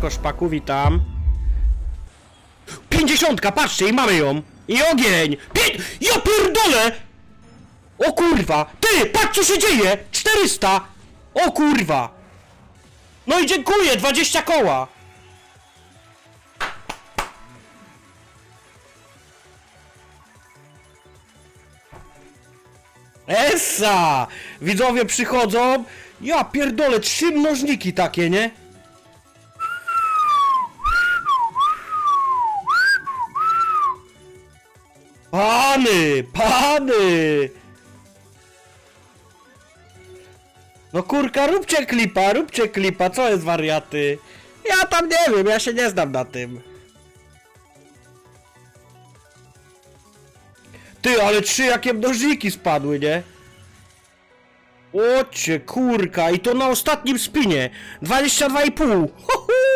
Siemanko, szpaku, witam. Pięćdziesiątka, patrzcie, i mamy ją. I ogień. Pię... Ja pierdolę! O kurwa! Ty, patrz co się dzieje! 400! O kurwa! No i dziękuję, 20 koła! Essa! Widzowie przychodzą. Ja pierdolę, trzy mnożniki takie, nie? Pany! Pany! No kurka, róbcie klipa, róbcie klipa, co jest wariaty? Ja tam nie wiem, ja się nie znam na tym. Ty, ale trzy jakie mnożniki spadły, nie? Ocie, kurka, i to na ostatnim spinie. 22,5. Ho, ho!